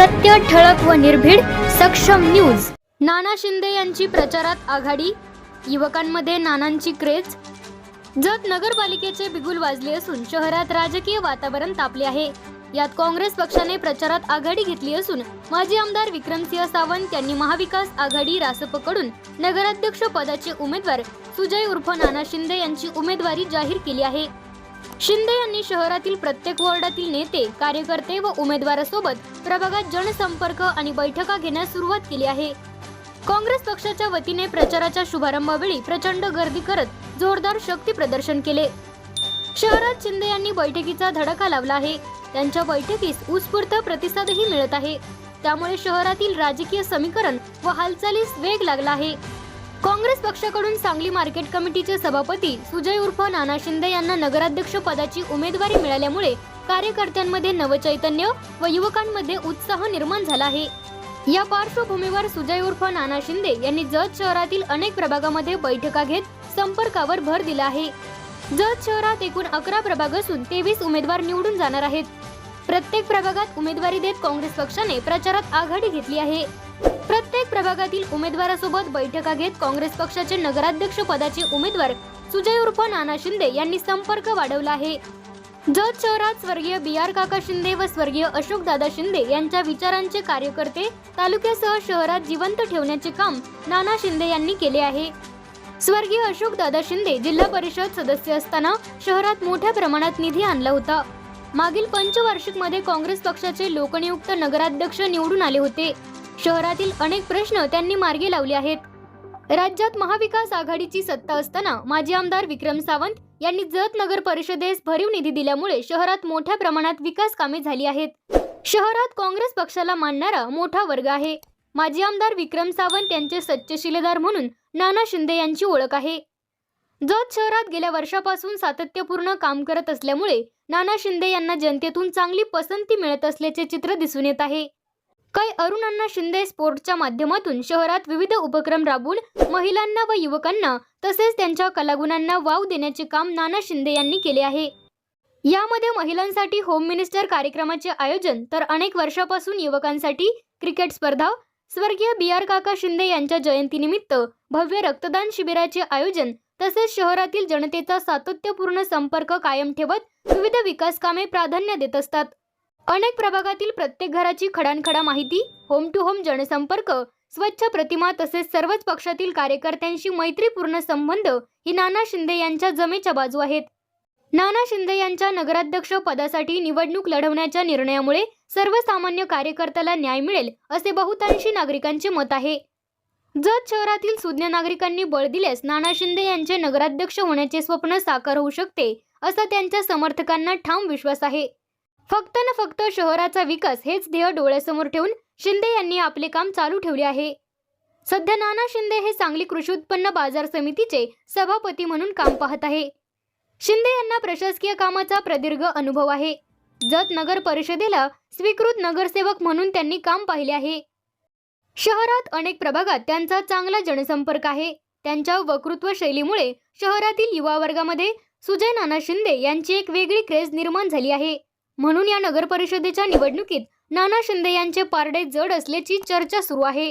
सत्य ठळक व निर्भीड सक्षम न्यूज. नाना शिंदे यांची प्रचारात आघाडी. युवकांमध्ये नानांची क्रेज. जत नगरपालिकेचे बिगुल वाजले असून शहरात राजकीय वातावरण तापले आहे. यात काँग्रेस पक्षाने प्रचारात आघाडी घेतली असून माजी आमदार विक्रमसिंह सावंत यांनी महाविकास आघाडी रासपकडून नगराध्यक्ष पदाचे उमेदवार सुजय उर्फ नाना शिंदे यांची उमेदवारी जाहीर केली आहे. शिंदे यांनी शहरातील प्रत्येक वॉर्डातील नेते कार्यकर्ते व उमेदवारासोबत प्रभागात जनसंपर्क आणि बैठका घेण्यास सुरुवात केली आहे. काँग्रेस पक्षाच्या वतीने प्रचाराच्या शुभारंभावेळी प्रचंड गर्दी करत जोरदार शक्ती प्रदर्शन केले. शहरात शिंदे यांनी बैठकीचा धडका लावला आहे. त्यांच्या बैठकीस उत्स्फूर्त प्रतिसादही मिळत आहे. त्यामुळे शहरातील राजकीय समीकरण व हालचालीस वेग लागला आहे. काँग्रेस पक्षाकडून सांगली मार्केट कमिटीचे सभापती सुजय उर्फ नाना शिंदे यांना नगराध्यक्ष पदाची उमेदवारी मिळाल्यामुळे कार्यकर्त्यांमध्ये नवचैतन्य व युवकांमध्ये उत्साह निर्माण झाला आहे. या पार्श्वभूमीवर सुजय उर्फ नाना शिंदे यांनी जत शहरातील अनेक प्रभागामध्ये बैठका घेत संपर्कावर भर दिला आहे. जत शहरात एकूण अकरा प्रभाग असून तेवीस उमेदवार निवडून जाणार आहेत. प्रत्येक प्रभागात उमेदवारी देत काँग्रेस पक्षाने प्रचारात आघाडी घेतली आहे. प्रत्येक प्रभागातील उमेदवारासोबत बैठका घेत काँग्रेस पक्षाचे नगराध्यक्ष पदाचे उमेदवार सुजय उर्फ नाना शिंदे यांनी संपर्क वाढवला आहे. जत शहरात स्वर्गीय बी आर काका शिंदे व स्वर्गीय अशोक दादा शिंदे यांच्या विचारांचे कार्यकर्ते तालुक्यासह शहरात जिवंत ठेवण्याचे काम नाना शिंदे यांनी केले आहे. स्वर्गीय अशोक दादा शिंदे जिल्हा परिषद सदस्य असताना शहरात मोठ्या प्रमाणात निधी आणला होता. मागील पंचवार्षिकमध्ये काँग्रेस पक्षाचे लोकनियुक्त नगराध्यक्ष निवडून आले होते. शहरातील अनेक प्रश्न त्यांनी मार्गी लावले आहेत. राज्यात महाविकास आघाडीची सत्ता असताना माजी आमदार विक्रम सावंत यांनी जत नगर परिषदेस भरीव निधी दिल्यामुळे शहरात मोठ्या प्रमाणात विकास कामे झाली आहेत. शहरात काँग्रेस पक्षाला मानणारा मोठा वर्ग आहे. माजी आमदार विक्रम सावंत यांचे सच्चे शिलेदार म्हणून नाना शिंदे यांची ओळख आहे. जत शहरात गेल्या वर्षापासून सातत्यपूर्ण काम करत असल्यामुळे नाना शिंदे यांना जनतेतून चांगली पसंती मिळत असल्याचे चित्र दिसून येत आहे. काही अरुण अण्णा शिंदे स्पोर्टच्या माध्यमातून शहरात विविध उपक्रम राबवून महिलांना व युवकांना तसेच त्यांच्या कलागुणांना वाव देण्याचे काम नाना शिंदे यांनी केले आहे. यामध्ये महिलांसाठी होम मिनिस्टर कार्यक्रमाचे आयोजन तर अनेक वर्षापासून युवकांसाठी क्रिकेट स्पर्धा स्वर्गीय बी आर काका शिंदे यांच्या जयंतीनिमित्त भव्य रक्तदान शिबिराचे आयोजन तसेच शहरातील जनतेचा सातत्यपूर्ण संपर्क कायम ठेवत विविध विकास कामे प्राधान्य देत असतात. अनेक प्रभागातील प्रत्येक घराची खडानखडा माहिती होम टू होम जनसंपर्क स्वच्छ प्रतिमा तसेच सर्वच पक्षातील कार्यकर्त्यांशी मैत्रीपूर्ण संबंध ही नाना शिंदे यांच्या जमेच्या बाजू आहेत. नाना शिंदे यांच्या नगराध्यक्ष पदासाठी निवडणूक लढवण्याच्या निर्णयामुळे सर्वसामान्य कार्यकर्त्याला न्याय मिळेल असे बहुतांशी नागरिकांचे मत आहे. जत शहरातील सुज्ञ नागरिकांनी बळ दिल्यास नाना शिंदे यांचे नगराध्यक्ष होण्याचे स्वप्न साकार होऊ शकते असा त्यांच्या समर्थकांना ठाम विश्वास आहे. फक्त न फक्त शहराचा विकास हेच ध्येय डोळ्यासमोर ठेवून शिंदे यांनी आपले काम चालू ठेवले आहे. सध्या नाना शिंदे हे सांगली कृषी उत्पन्न बाजार समितीचे सभापती म्हणून काम पाहत आहे. शिंदे यांना प्रशासकीय कामाचा प्रदीर्घ अनुभव आहे. जत नगर परिषदेला स्वीकृत नगरसेवक म्हणून त्यांनी काम पाहिले आहे. शहरात अनेक प्रभागात त्यांचा चांगला जनसंपर्क आहे. त्यांच्या वक्तृत्व शैलीमुळे शहरातील युवा वर्गामध्ये सुजय नाना शिंदे यांची एक वेगळी क्रेज निर्माण झाली आहे. म्हणून या नगरपरिषदेच्या निवडणुकीत नाना शिंदे यांचे पारडे जड असल्याची चर्चा सुरू आहे.